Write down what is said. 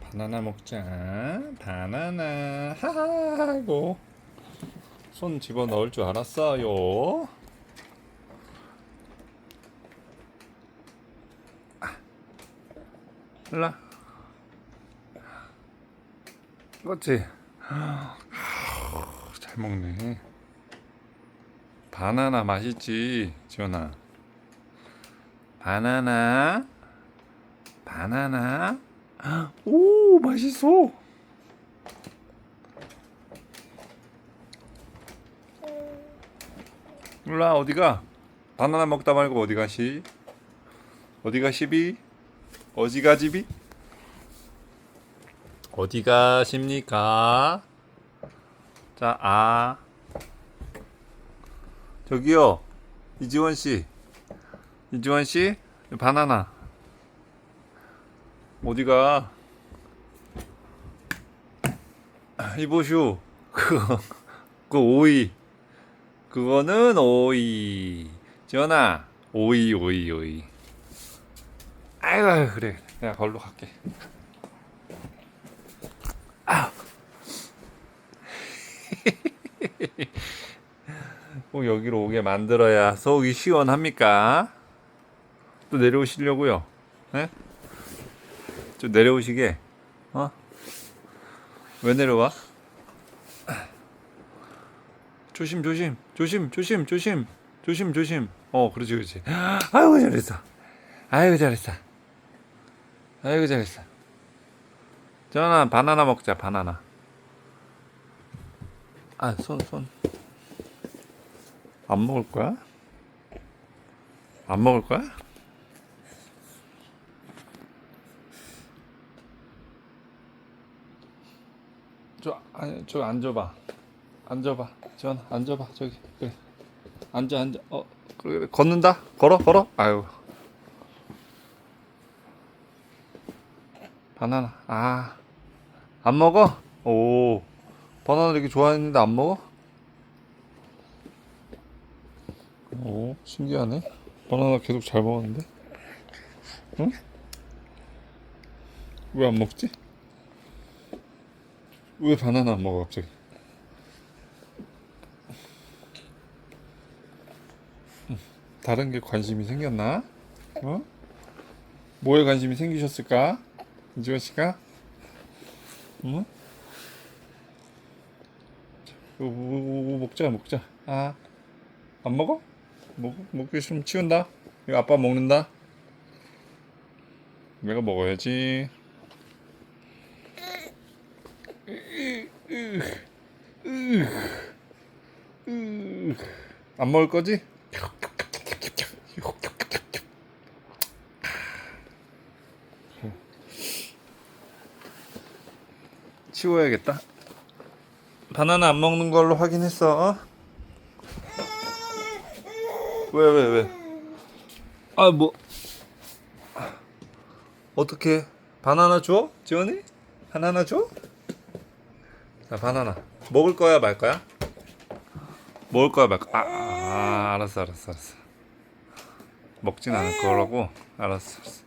바나나 먹자. 바나나. 하하고. 손 집어 넣을 줄 알았어요. 아. 일라. 그렇지. 잘 먹네. 바나나 맛있지, 지원아. 바나나. 바나나. 오, 맛있어. 일라 어디가? 바나나 먹다 말고 어디 가시? 어디 가시비? 어디 가지비? 어디 가십니까? 자, 아. 저기요. 이지원 씨. 이지원 씨, 바나나. 어디가? 이보슈. 그거, 그 오이. 그거는 오이. 지원아, 오이, 오이, 오이. 아이고, 그래. 내가 걸로 갈게. 꼭 여기로 오게 만들어야 속이 시원합니까? 또 내려오시려고요? 예? 좀 내려오시게. 어? 왜 내려와? 조심 조심 조심 조심 조심 조심 조심. 어 그렇지 그렇지. 아이고 잘했어. 아이고 잘했어. 아이고 잘했어. 전화 바나나 먹자 바나나. 아 손 손. 안 먹을 거야? 안 먹을 거야? 저, 아니, 저 앉아봐. 앉아봐. 전 앉아봐. 저기. 그래. 앉아, 앉아. 어, 그래. 걷는다. 걸어, 걸어. 아유. 바나나. 아, 안 먹어? 오, 바나나 이렇게 좋아했는데 안 먹어? 오, 신기하네. 바나나 계속 잘 먹었는데? 응? 왜 안 먹지? 왜 바나나 안 먹어, 갑자기? 음, 다른 게 관심이 생겼나? 어? 뭐에 관심이 생기셨을까? 이지원 씨가? 응? 오, 오, 오, 먹자, 먹자. 아, 안 먹어? 먹, 먹기 싫으면 치운다. 이거 아빠 먹는다. 내가 먹어야지. 안 먹을 거지? 치워야겠다. 바나나 안 먹는 걸로 확인했어. 어? 왜, 왜, 왜? 아, 뭐. 어떻게? 바나나 줘? 지원이? 바나나 줘? 자, 바나나. 먹을 거야, 말 거야? 먹을 거야, 말 거야? 아, 아, 알았어, 알았어, 알았어. 먹진 않을 거라고? 알았어, 알았어.